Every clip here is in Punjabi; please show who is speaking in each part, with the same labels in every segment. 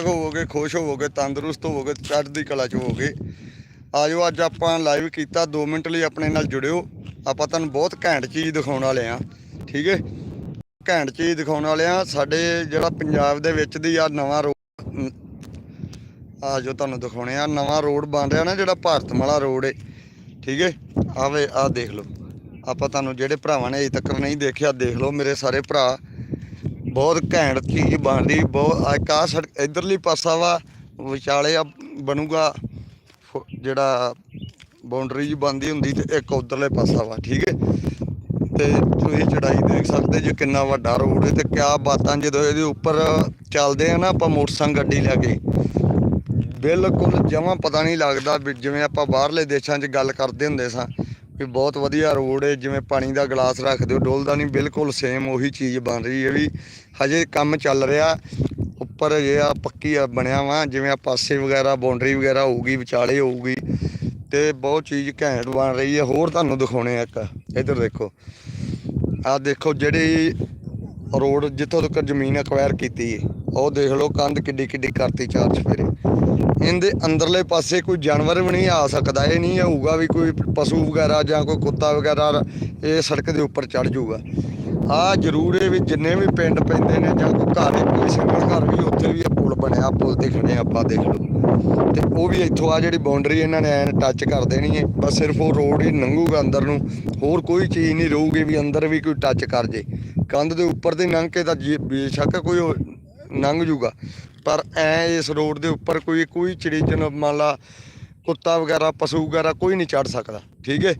Speaker 1: ਹੋਵੋਗੇ ਖੁਸ਼ ਹੋਵੋਗੇ ਤੰਦਰੁਸਤ ਹੋਵੋਗੇ ਚੜ੍ਹਦੀ ਕਲਾ ਚ ਹੋਵੋਗੇ ਆਜੋ, ਅੱਜ ਆਪਾਂ ਲਾਈਵ ਕੀਤਾ 2 ਮਿੰਟ ਲਈ ਆਪਣੇ ਨਾਲ ਜੁੜਿਓ। ਆਪਾਂ ਤੁਹਾਨੂੰ ਬਹੁਤ ਘੈਂਟ ਚੀਜ਼ ਦਿਖਾਉਣ ਵਾਲੇ ਆ, ਠੀਕ ਹੈ ਘੈਂਟ ਚੀਜ਼ ਦਿਖਾਉਣ ਵਾਲੇ ਆ, ਸਾਡੇ ਜਿਹੜਾ ਪੰਜਾਬ ਦੇ ਵਿੱਚ ਦੀ ਆ ਨਵਾਂ ਰੋਡ ਆਜੋ ਤੁਹਾਨੂੰ ਦਿਖਾਉਣੇ ਆ, ਨਵਾਂ ਰੋਡ ਬਣ ਰਿਹਾ ਨਾ, ਜਿਹੜਾ ਭਾਰਤਮਾਲਾ ਰੋਡ ਏ, ਠੀਕ ਹੈ ਆਵੇ ਆ ਦੇਖ ਲਓ। ਆਪਾਂ ਤੁਹਾਨੂੰ ਜਿਹੜੇ ਭਰਾਵਾਂ ਨੇ ਅਜੇ ਤੱਕ ਨਹੀਂ ਦੇਖਿਆ, ਦੇਖ ਲਓ ਮੇਰੇ ਸਾਰੇ ਭਰਾ। ਬਹੁਤ ਘੈਂਟ ਚੀਜ਼ ਬਣਦੀ, ਬਹੁਤ, ਇੱਕ ਆਹ ਸੜਕ ਇਧਰਲੀ ਪਾਸਾ ਵਾ, ਵਿਚਾਲੇ ਆ ਬਣੂਗਾ, ਫੁ- ਜਿਹੜਾ ਬਾਉਂਡਰੀ ਜੀ ਬੰਦੀ ਹੁੰਦੀ ਤੇ ਇੱਕ ਉਧਰਲੇ ਪਾਸਾ ਵਾ, ਠੀਕ ਹੈ? ਤੇ ਤੁਸੀਂ ਚੜਾਈ ਦੇਖ ਸਕਦੇ ਜੇ ਕਿੰਨਾ ਵੱਡਾ ਰੋਡ ਹੈ ਤੇ ਕਿਆ ਬਾਤਾਂ ਜਦੋਂ ਇਹਦੇ ਉੱਪਰ ਚੱਲਦੇ ਆ ਨਾ ਆਪਾਂ ਮੋਟਰਸਾਈਕਲ ਗੱਡੀ ਲੈ ਕੇ, ਬਿਲਕੁਲ ਜਮਾਂ ਪਤਾ ਨਹੀਂ ਲੱਗਦਾ ਜਿਵੇਂ ਆਪਾਂ ਬਾਹਰਲੇ ਦੇਸ਼ਾਂ 'ਚ ਗੱਲ ਕਰਦੇ ਹੁੰਦੇ ਸਾਂ ਵੀ ਬਹੁਤ ਵਧੀਆ ਰੋਡ ਹੈ ਜਿਵੇਂ ਪਾਣੀ ਦਾ ਗਲਾਸ ਰੱਖਦੇ ਹੋ ਡੋਲਦਾ ਨਹੀਂ, ਬਿਲਕੁਲ ਸੇਮ ਉਹੀ ਚੀਜ਼ ਬਣ ਰਹੀ ਹੈ ਵੀ ਹਜੇ ਕੰਮ ਚੱਲ ਰਿਹਾ, ਉੱਪਰ ਜੇ ਆ ਪੱਕੀ ਆ ਬਣਿਆ ਵਾ, ਜਿਵੇਂ ਆ ਪਾਸੇ ਵਗੈਰਾ ਬਾਉਂਡਰੀ ਵਗੈਰਾ ਹੋਊਗੀ, ਵਿਚਾਲੇ ਹੋਊਗੀ, ਤੇ ਬਹੁਤ ਚੀਜ਼ ਘੈਂਟ ਬਣ ਰਹੀ ਹੈ ਹੋਰ ਤੁਹਾਨੂੰ ਦਿਖਾਉਣੇ ਆ ਇੱਕ, ਇੱਧਰ ਦੇਖੋ। ਆ ਦੇਖੋ ਜਿਹੜੀ ਰੋਡ ਜਿੱਥੋਂ ਤੱਕ ਜ਼ਮੀਨ ਅਕਵਾਇਰ ਕੀਤੀ ਹੈ ਉਹ ਦੇਖ ਲਓ ਕੰਧ ਕਿੱਡੀ ਕਿੱਡੀ ਕਰਤੀ ਚਾਰ ਚਫੇਰੇ। ਇਹਦੇ ਅੰਦਰਲੇ ਪਾਸੇ ਕੋਈ ਜਾਨਵਰ ਵੀ ਨਹੀਂ ਆ ਸਕਦਾ, ਇਹ ਨਹੀਂ ਹੋਊਗਾ ਵੀ ਕੋਈ ਪਸ਼ੂ ਵਗੈਰਾ ਜਾਂ ਕੋਈ ਕੁੱਤਾ ਵਗੈਰਾ ਇਹ ਸੜਕ ਦੇ ਉੱਪਰ ਚੜ ਜਾਊਗਾ। ਆ ਜ਼ਰੂਰ ਇਹ ਵੀ ਜਿੰਨੇ ਵੀ ਪਿੰਡ ਪੈਂਦੇ ਨੇ ਜਾਂ ਕੋਈ ਘਰ, ਕੋਈ ਸਿੰਗਲ ਘਰ ਵੀ, ਉੱਥੇ ਵੀ ਇਹ ਪੁਲ ਬਣਿਆ ਪੁਲ ਤੇ ਖੜੇ ਆਪਾਂ ਦੇਖ ਲਓ। ਤੇ ਉਹ ਵੀ ਇੱਥੋਂ ਆ ਜਿਹੜੀ ਬਾਉਂਡਰੀ ਇਹਨਾਂ ਨੇ ਐਨ ਟੱਚ ਕਰ ਦੇਣੀ ਹੈ, ਬਸ ਸਿਰਫ ਉਹ ਰੋਡ ਹੀ ਲੰਘੂਗਾ ਅੰਦਰ ਨੂੰ, ਹੋਰ ਕੋਈ ਚੀਜ਼ ਨਹੀਂ ਰਹੂਗੀ ਵੀ ਅੰਦਰ ਵੀ ਕੋਈ ਟੱਚ ਕਰ ਜੇ। ਕੰਧ ਦੇ ਉੱਪਰ ਦੀ ਲੰਘ ਕੇ ਤਾਂ ਜੇ- ਬੇਸ਼ੱਕ ਕੋਈ ਉਹ ਲੰਘ ਜੂਗਾ। ਪਰ ਐ ਇਸ ਰੋਡ ਦੇ ਉੱਪਰ ਕੋਈ ਕੋਈ ਚਿੜੀ ਚਨ ਮੰਨ ਲਾ, ਕੁੱਤਾ ਵਗੈਰਾ, ਪਸ਼ੂ ਵਗੈਰਾ ਕੋਈ ਨਹੀਂ ਚੜ ਸਕਦਾ, ਠੀਕ ਹੈ?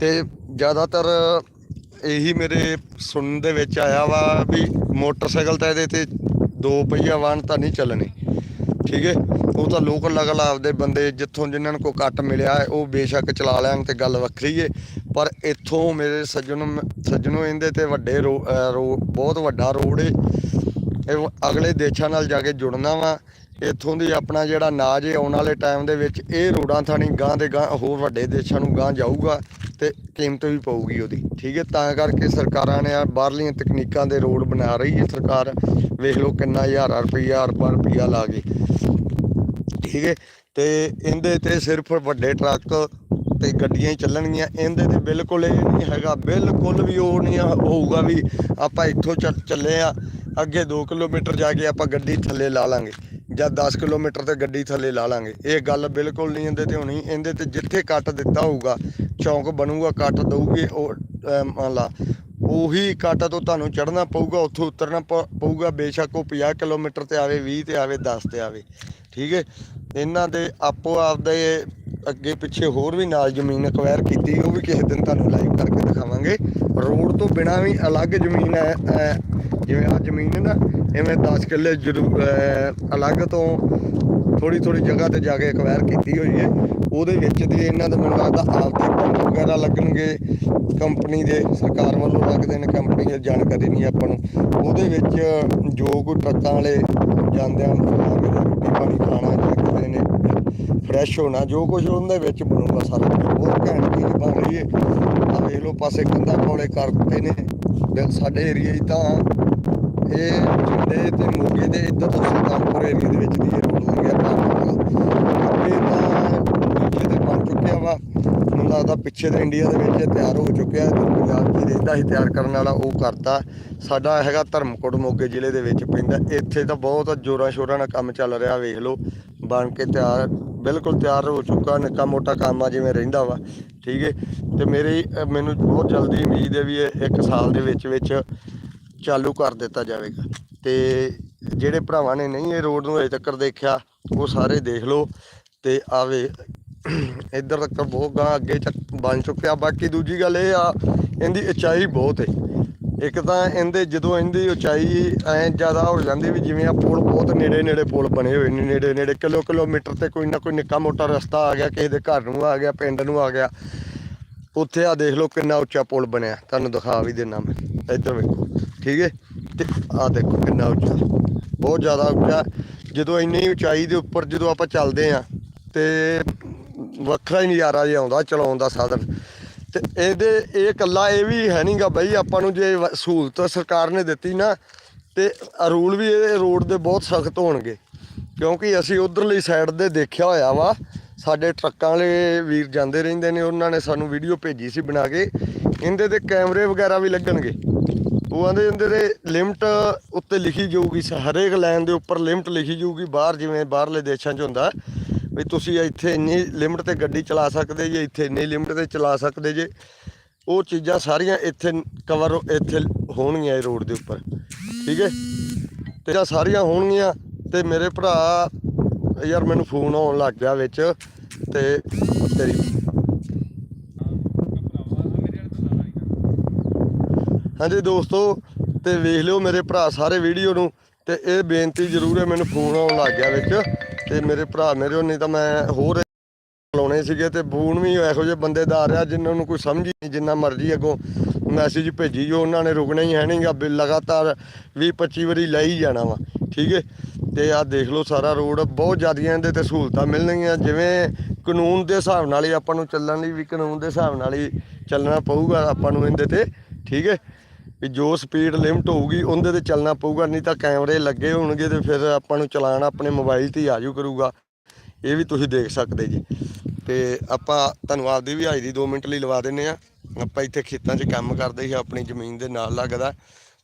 Speaker 1: ਤੇ ਜ਼ਿਆਦਾਤਰ ਇਹੀ ਮੇਰੇ ਸੁਣਨ ਦੇ ਵਿੱਚ ਆਇਆ ਵਾ ਵੀ ਮੋਟਰਸਾਈਕਲ ਤਾਂ ਇਹਦੇ ਤੇ ਦੋ ਪਹੀਆ ਵਾਹਨ ਤਾਂ ਨਹੀਂ ਚੱਲਣੇ, ਠੀਕ ਹੈ? ਉਹ ਤਾਂ ਲੋਕ ਲਗਲ ਆਪਦੇ ਬੰਦੇ ਜਿੱਥੋਂ ਜਿਨ੍ਹਾਂ ਨੂੰ ਕੋਈ ਕੱਟ ਮਿਲਿਆ ਉਹ ਬੇਸ਼ੱਕ ਚਲਾ ਲੈਣ ਤੇ ਗੱਲ ਵੱਖਰੀ ਏ ਪਰ ਇੱਥੋਂ ਮੇਰੇ ਸੱਜਣ, ਸੱਜਣੋ ਇਹਦੇ ਤੇ ਵੱਡੇ ਰੋ- ਰੋ- ਬਹੁਤ ਵੱਡਾ ਰੋਡ ਏ। ਇਹ ਅਗਲੇ ਦੇਸ਼ਾਂ ਨਾਲ ਜਾ ਕੇ ਜੁੜਨਾ ਵਾ, ਇੱਥੋਂ ਦੀ ਆਪਣਾ ਜਿਹੜਾ ਨਾਜ ਹੈ ਆਉਣ ਵਾਲੇ ਟਾਈਮ ਦੇ ਵਿੱਚ, ਇਹ ਰੋਡਾਂ ਥਾਣੀ ਗਾਂ ਦੇ ਗਾਂ ਹੋਰ ਵੱਡੇ ਦੇਸ਼ਾਂ ਨੂੰ ਗਾਂ ਜਾਊਗਾ ਤੇ ਕੀਮਤ ਵੀ ਪਊਗੀ ਉਹਦੀ, ਠੀਕ ਹੈ ਤਾਂ ਕਰਕੇ ਸਰਕਾਰਾਂ ਨੇ ਆ ਬਾਹਰਲੀਆਂ ਤਕਨੀਕਾਂ ਦੇ ਰੋਡ ਬਣਾ ਰਹੀ ਹੈ ਸਰਕਾਰ, ਵੇਖ ਲਓ ਕਿੰਨਾ ਹਜ਼ਾਰਾਂ ਰੁਪਈਆ ਰੁਪਾ ਰੁਪਈਆ ਲਾ ਕੇ। ਠੀਕ ਹੈ ਤੇ ਇਹਦੇ ਤੇ ਸਿਰਫ ਵੱਡੇ ਟਰੱਕ ਤੇ ਗੱਡੀਆਂ ਹੀ ਚੱਲਣਗੀਆਂ, ਇਹਦੇ ਤੇ ਬਿਲਕੁਲ ਇਹ ਨਹੀਂ ਹੈਗਾ, ਬਿਲਕੁਲ ਵੀ ਉਹ ਨਹੀਂ ਹੋਊਗਾ ਵੀ ਆਪਾਂ ਇੱਥੋਂ ਚੱਲ- ਚੱਲੇ ਆ ਅੱਗੇ 2 ਕਿਲੋਮੀਟਰ ਜਾ ਕੇ ਆਪਾਂ ਗੱਡੀ ਥੱਲੇ ਲਾ ਲਾਂਗੇ ਜਾਂ 10 ਕਿਲੋਮੀਟਰ ਤੇ ਗੱਡੀ ਥੱਲੇ ਲਾ ਲਾਂਗੇ। ਇਹ ਗੱਲ ਬਿਲਕੁਲ ਨਹੀਂ ਇਹਦੇ ਤੇ ਹੋਣੀ। ਇਹਦੇ ਤੇ ਜਿੱਥੇ ਕੱਟ ਦਿੱਤਾ ਹੋਊਗਾ, ਚੌਂਕ ਬਣੂਗਾ, ਕੱਟ ਦਊਗੇ, ਉਹ ਮੰਨ ਲਾ, ਉਹੀ ਕੱਟ ਤੋਂ ਤੁਹਾਨੂੰ ਚੜਨਾ ਪਊਗਾ, ਉੱਥੋਂ ਉਤਰਨਾ ਪਊਗਾ, ਬੇਸ਼ੱਕ ਉਹ 50 ਕਿਲੋਮੀਟਰ ਤੇ ਆਵੇ 20 ਤੇ ਆਵੇ 10 ਤੇ ਆਵੇ। ਠੀਕ ਹੈ? ਇਹਨਾਂ ਦੇ ਆਪੋ ਆਪਦੇ ਅੱਗੇ ਪਿੱਛੇ ਹੋਰ ਵੀ ਨਾਲ ਜ਼ਮੀਨ ਅਕਵਾਇਰ ਕੀਤੀ, ਉਹ ਵੀ ਕਿਸੇ ਦਿਨ ਤੁਹਾਨੂੰ ਲਾਈਵ ਕਰਕੇ ਦਿਖਾਵਾਂਗੇ। ਰੋਡ ਤੋਂ ਬਿਨਾ ਵੀ ਅਲੱਗ ਜ਼ਮੀਨ ਹੈ ਜਿਵੇਂ ਆ ਜ਼ਮੀਨ ਹੈ ਨਾ, ਐਵੇਂ 10 ਕਿੱਲੇ ਜ਼ਰੂ- ਅਲੱਗ ਤੋਂ ਥੋੜੀ ਥੋੜੀ ਜਗ੍ਹਾ ਤੇ ਜਾ ਕੇ ਅਕਵਾਇਰ ਕੀਤੀ ਹੋਈ ਹੈ। ਉਹਦੇ ਵਿੱਚ ਦੀ ਇਹਨਾਂ ਦਾ ਮੈਨੂੰ ਲੱਗਦਾ ਆਪਦੇ ਪੰਪ ਵਗੈਰਾ ਲੱਗਣਗੇ ਕੰਪਨੀ ਦੇ, ਸਰਕਾਰ ਵੱਲੋਂ ਲੱਗਦੇ ਨੇ ਕੰਪਨੀ ਦੀ ਜਾਣਕਾਰੀ ਨਹੀਂ ਆਪਾਂ ਨੂੰ। ਉਹਦੇ ਵਿੱਚ ਜੋ ਕੋਈ ਟਰੱਕਾਂ ਵਾਲੇ ਜਾਂਦੇ ਹਨ ਰੋਟੀ ਪਾਣੀ ਖਾਣਾ ਜਾਂ ਨੇ ਫਰੈਸ਼ ਹੋਣਾ, ਜੋ ਕੁਝ ਉਹਦੇ ਵਿੱਚ ਬਣੂਗਾ ਸਾਰਾ ਕੁਝ ਬਹੁਤ ਘੈਂਟ ਚੀਜ਼ ਬਣ ਰਹੀ ਹੈ। ਆ ਵੇਖ ਲਓ, ਪਾਸੇ ਕੰਧਾਂ ਕੋਲੇ ਕਰਤੇ ਨੇ, ਸਾਡੇ ਏਰੀਆ 'ਚ ਤਾਂ ਇਹ ਜਿੰਦੇ ਤੇ ਮੋਗੇ ਦੇ ਇੱਧਰ ਤੋਂ ਸੁਲਤਾਨਪੁਰ ਏਰੀਆ ਦੇ ਵਿੱਚ ਦੀ ਇਹ ਰੋਡ ਲੰਘਿਆ ਪਾਰ ਅੱਗੇ ਤਾਂ ਦੂਜੇ ਤੇ ਬਣ ਚੁੱਕਿਆ ਵਾ। ਮੈਨੂੰ ਲੱਗਦਾ ਪਿੱਛੇ ਤੇ ਇੰਡੀਆ ਦੇ ਵਿੱਚ ਤਿਆਰ ਹੋ ਚੁੱਕਿਆ। ਤੇ ਪੰਜਾਬ ਦੀ ਰਹਿੰਦਾ ਸੀ ਤਿਆਰ ਕਰਨ ਵਾਲਾ ਉਹ ਕਰਤਾ। ਸਾਡਾ ਹੈਗਾ ਧਰਮਕੋਟ ਮੋਗੇ ਜ਼ਿਲ੍ਹੇ ਦੇ ਵਿੱਚ ਪੈਂਦਾ ਇੱਥੇ ਤਾਂ ਬਹੁਤ ਜ਼ੋਰਾਂ ਸ਼ੋਰਾਂ ਨਾਲ ਕੰਮ ਚੱਲ ਰਿਹਾ, ਵੇਖ ਲਓ। ਬਣ ਕੇ ਤਿਆਰ, ਬਿਲਕੁਲ ਤਿਆਰ ਹੋ ਚੁੱਕਾ। ਨਿੱਕਾ ਮੋਟਾ ਕੰਮ ਆ ਜਿਵੇਂ ਰਹਿੰਦਾ ਵਾ। ਠੀਕ ਹੈ ਤੇ ਮੇਰੀ ਮੈਨੂੰ ਬਹੁਤ ਜਲਦੀ ਉਮੀਦ ਹੈ ਵੀ ਇਹ ਇੱਕ ਸਾਲ ਦੇ ਵਿੱਚ ਵਿੱਚ ਚਾਲੂ ਕਰ ਦਿੱਤਾ ਜਾਵੇਗਾ। ਤੇ ਜਿਹੜੇ ਭਰਾਵਾਂ ਨੇ ਨਹੀਂ ਇਹ ਰੋਡ ਨੂੰ ਅਜੇ ਤੱਕ ਦੇਖਿਆ, ਉਹ ਸਾਰੇ ਦੇਖ ਲਓ ਤੇ ਆਵੇ। ਇੱਧਰ ਤੱਕ ਬਹੁਤ ਗਾਂ ਅੱਗੇ ਚੱਕ ਬਣ ਚੁੱਕਿਆ। ਬਾਕੀ ਦੂਜੀ ਗੱਲ ਇਹ ਆ, ਇਹਦੀ ਉਚਾਈ ਬਹੁਤ ਹੈ ਇੱਕ ਤਾਂ ਇਹਦੇ ਜਦੋਂ ਇਹਦੀ ਉਚਾਈ ਐ ਜ਼ਿਆਦਾ ਹੋ ਜਾਂਦੀ ਵੀ ਜਿਵੇਂ ਆ ਪੁਲ ਬਹੁਤ ਨੇੜੇ ਨੇੜੇ ਪੁਲ ਬਣੇ ਹੋਏ ਨੇ ਨੇੜੇ ਨੇੜੇ ਕਿਲੋ ਕਿਲੋਮੀਟਰ ਤੇ ਕੋਈ ਨਾ ਕੋਈ ਨਿੱਕਾ ਮੋਟਾ ਰਸਤਾ ਆ ਗਿਆ, ਕਿਸੇ ਦੇ ਘਰ ਨੂੰ ਆ ਗਿਆ, ਪਿੰਡ ਨੂੰ ਆ ਗਿਆ। ਉੱਥੇ ਆ ਦੇਖ ਲਓ ਕਿੰਨਾ ਉੱਚਾ ਪੁਲ ਬਣਿਆ। ਤੁਹਾਨੂੰ ਦਿਖਾ ਵੀ ਦੇਣਾ ਮੈਂ। ਇੱਧਰ ਵੇਖੋ, ਠੀਕ ਹੈ ਤੇ ਆ ਦੇਖੋ ਕਿੰਨਾ ਉੱਚਾ। ਬਹੁਤ ਜ਼ਿਆਦਾ ਉੱਚਾ। ਜਦੋਂ ਇੰਨੀ ਉਚਾਈ ਦੇ ਉੱਪਰ ਜਦੋਂ ਆਪਾਂ ਚੱਲਦੇ ਆ, ਤੇ ਵੱਖਰਾ ਹੀ ਨਜ਼ਾਰਾ ਜਿਹਾ ਆਉਂਦਾ ਚਲਾਉਣ ਦਾ ਸਾਧਨ। ਤੇ ਇਹਦੇ, ਇਹ ਕੱਲਾ ਇਹ ਵੀ ਹੈ ਨਹੀਂਗਾ ਬਈ, ਆਪਾਂ ਨੂੰ ਜੇ ਸਹੂਲਤ ਸਰਕਾਰ ਨੇ ਦਿੱਤੀ ਨਾ, ਤੇ ਰੂਲ ਵੀ ਇਹ ਰੋਡ ਦੇ ਬਹੁਤ ਸਖਤ ਹੋਣਗੇ। ਕਿਉਂਕਿ ਅਸੀਂ ਉਧਰਲੀ ਸਾਈਡ ਦੇ ਦੇਖਿਆ ਹੋਇਆ ਵਾ ਸਾਡੇ ਟਰੱਕਾਂ ਵਾਲੇ ਵੀਰ ਜਾਂਦੇ ਰਹਿੰਦੇ ਨੇ, ਉਹਨਾਂ ਨੇ ਸਾਨੂੰ ਵੀਡੀਓ ਭੇਜੀ ਸੀ ਬਣਾ ਕੇ। ਇਹਦੇ ਤੇ ਕੈਮਰੇ ਵਗੈਰਾ ਵੀ ਲੱਗਣਗੇ। ਉਹ ਆਂਦੇ ਇਹਦੇ ਤੇ ਲਿਮਟ ਉੱਤੇ ਲਿਖੀ ਜਾਊਗੀ ਹਰੇਕ ਲਾਈਨ ਦੇ ਉੱਪਰ ਲਿਮਟ ਲਿਖੀ ਜਾਊਗੀ, ਬਾਹਰ ਜਿਵੇਂ ਬਾਹਰਲੇ ਦੇਸ਼ਾਂ 'ਚ ਹੁੰਦਾ। ਵੀ ਤੁਸੀਂ ਇੱਥੇ ਇੰਨੀ ਲਿਮਟ ਤੇ ਗੱਡੀ ਚਲਾ ਸਕਦੇ ਜੇ, ਇੱਥੇ ਇੰਨੀ ਲਿਮਟ ਤੇ ਚਲਾ ਸਕਦੇ ਜੇ। ਉਹ ਚੀਜ਼ਾਂ ਸਾਰੀਆਂ ਇੱਥੇ ਕਵਰ ਇੱਥੇ ਹੋਣਗੀਆਂ ਇਹ ਰੋਡ ਦੇ ਉੱਪਰ। ਠੀਕ ਹੈ? ਤੇ ਸਾਰੀਆਂ ਹੋਣਗੀਆਂ ਤੇ ਮੇਰੇ ਭਰਾ ਯਾਰ ਮੈਨੂੰ ਫੋਨ ਆਉਣ ਲੱਗ ਗਿਆ ਵਿੱਚ ਤੇ ਤੇਰੀ ਹਾਂਜੀ ਦੋਸਤੋ, ਤੇ ਵੇਖ ਲਿਓ ਮੇਰੇ ਭਰਾ ਸਾਰੇ ਵੀਡੀਓ ਨੂੰ ਤੇ ਇਹ ਬੇਨਤੀ ਜ਼ਰੂਰ ਹੈ ਮੈਨੂੰ ਫੋਨ ਆਉਣ ਲੱਗ ਗਿਆ ਵਿੱਚ ਤੇ ਮੇਰੇ ਭਰਾ ਮੇਰੇ ਉਹ ਨਹੀਂ ਤਾਂ ਮੈਂ ਹੋਰ ਲਾਉਣੇ ਸੀਗੇ ਤੇ ਫੋਨ ਵੀ ਇਹੋ ਜਿਹੇ ਬੰਦੇ ਦਾ ਆ ਰਿਹਾ ਜਿਨ੍ਹਾਂ ਨੂੰ ਕੋਈ ਸਮਝ ਹੀ ਨਹੀਂ, ਜਿੰਨਾ ਮਰਜ਼ੀ ਅੱਗੋਂ ਮੈਸੇਜ ਭੇਜੀ ਜੋ ਉਹਨਾਂ ਨੇ ਰੁਕਣਾ ਹੀ ਹੈ ਨਹੀਂਗਾ ਵੀ ਲਗਾਤਾਰ 20 25 ਵਾਰੀ ਲੈ ਹੀ ਜਾਣਾ ਵਾ, ਠੀਕ ਹੈ ਤੇ ਆਹ ਦੇਖ ਲਓ ਸਾਰਾ ਰੋਡ, ਬਹੁਤ ਜ਼ਿਆਦੀਆਂ ਇਹਦੇ ਤੇ ਸਹੂਲਤਾਂ ਮਿਲਣਗੀਆਂ, ਜਿਵੇਂ ਕਾਨੂੰਨ ਦੇ ਹਿਸਾਬ ਨਾਲ ਹੀ ਆਪਾਂ ਨੂੰ ਚੱਲਣ ਲਈ ਵੀ ਕਾਨੂੰਨ ਦੇ ਹਿਸਾਬ ਨਾਲ ਹੀ ਚੱਲਣਾ ਪਊਗਾ ਆਪਾਂ ਨੂੰ ਇਹਦੇ ਤੇ, ਠੀਕ ਹੈ ਵੀ ਜੋ ਸਪੀਡ ਲਿਮਟ ਹੋਊਗੀ, ਉਹਦੇ ਤੇ ਚੱਲਣਾ ਪਊਗਾ, ਨਹੀਂ ਤਾਂ ਕੈਮਰੇ ਲੱਗੇ ਹੋਣਗੇ ਤੇ ਫਿਰ ਆਪਾਂ ਨੂੰ ਚਲਾਨ ਆਪਣੇ ਮੋਬਾਈਲ ਤੇ ਹੀ ਆਜੂ ਕਰੂਗਾ। ਇਹ ਵੀ ਤੁਸੀਂ ਦੇਖ ਸਕਦੇ ਜੀ। ਤੇ ਆਪਾਂ ਤੁਹਾਨੂੰ ਆਪਦੀ ਵੀ ਹਾਈ ਦੀ 2 ਮਿੰਟ ਲਈ ਲਵਾ ਦਿੰਨੇ ਆ। ਆਪਾਂ ਇੱਥੇ ਖੇਤਾਂ 'ਚ ਕੰਮ ਕਰਦੇ ਸੀ, ਆਪਣੀ ਜ਼ਮੀਨ ਦੇ ਨਾਲ ਲੱਗਦਾ।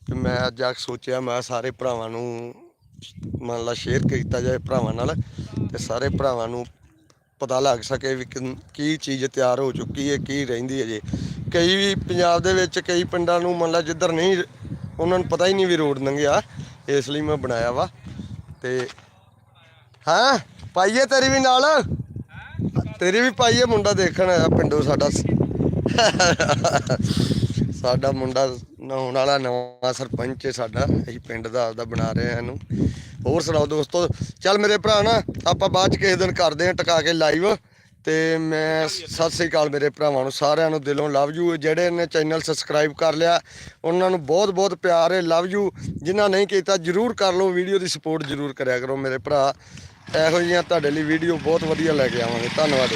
Speaker 1: ਤੇ ਮੈਂ ਅੱਜ ਆ ਕੇ ਸੋਚਿਆ, ਮੈਂ ਸਾਰੇ ਭਰਾਵਾਂ ਨੂੰ ਮੰਨ ਲਾ ਸ਼ੇਅਰ ਕੀਤਾ ਜਾਏ ਭਰਾਵਾਂ ਨਾਲ, ਤੇ ਸਾਰੇ ਭਰਾਵਾਂ ਨੂੰ ਪਤਾ ਲੱਗ ਸਕੇ ਵੀ ਕੀ ਚੀਜ਼ ਤਿਆਰ ਹੋ ਚੁੱਕੀ ਹੈ, ਕੀ ਰਹਿੰਦੀ ਹੈ ਜੇ। ਕਈ ਵੀ ਪੰਜਾਬ ਦੇ ਵਿੱਚ ਕਈ ਪਿੰਡਾਂ ਨੂੰ ਮੰਨ ਲਾ ਜਿੱਧਰ ਨਹੀਂ, ਉਹਨਾਂ ਨੂੰ ਪਤਾ ਹੀ ਨਹੀਂ ਵੀ ਰੋਡ ਲੰਘਿਆ ਇਸ ਲਈ ਮੈਂ ਬਣਾਇਆ ਵਾ। ਤੇ ਹਾਂ? ਪਾਈਏ ਤੇਰੀ ਵੀ ਨਾਲ? ਤੇਰੀ ਵੀ ਪਾਈਏ ਮੁੰਡਾ ਦੇਖਣ ਆਇਆ ਪਿੰਡੋਂ ਸਾਡਾ ਸਾਡਾ ਮੁੰਡਾ ਨਹਾਉਣ ਵਾਲਾ ਨਵਾਂ ਸਰਪੰਚ ਹੈ ਸਾਡਾ। ਅਸੀਂ ਪਿੰਡ ਦਾ ਆਪਦਾ ਬਣਾ ਰਹੇ ਹਾਂ ਇਹਨੂੰ। ਹੋਰ ਸੁਣਾਓ ਦੋਸਤੋ, ਚੱਲ ਮੇਰੇ ਭਰਾ ਨਾ, ਆਪਾਂ ਬਾਅਦ ਚ ਕਿਸੇ ਦਿਨ ਕਰਦੇ ਹਾਂ ਟਿਕਾ ਕੇ ਲਾਈਵ ਤੇ ਮੈਂ ਸਤਿ ਸ੍ਰੀ ਅਕਾਲ ਮੇਰੇ ਭਰਾਵਾਂ ਨੂੰ, ਸਾਰਿਆਂ ਨੂੰ ਦਿਲੋਂ ਲਵ ਯੂ ਜਿਹੜੇ ਨੇ ਚੈਨਲ ਸਬਸਕ੍ਰਾਈਬ ਕਰ ਲਿਆ, ਉਹਨਾਂ ਨੂੰ ਬਹੁਤ ਬਹੁਤ ਪਿਆਰ ਹੈ ਲਵ ਯੂ ਜਿਨ੍ਹਾਂ ਨਹੀਂ ਕੀਤਾ, ਜਰੂਰ ਕਰ ਲਓ ਵੀਡੀਓ ਦੀ ਸਪੋਰਟ ਜਰੂਰ ਕਰਿਆ ਕਰੋ ਮੇਰੇ ਭਰਾ। ਇਹੋ ਜਿਹੀਆਂ ਤੁਹਾਡੇ ਲਈ ਵੀਡੀਓ ਬਹੁਤ ਵਧੀਆ ਲੈ ਕੇ ਆਵਾਂਗੇ। ਧੰਨਵਾਦ।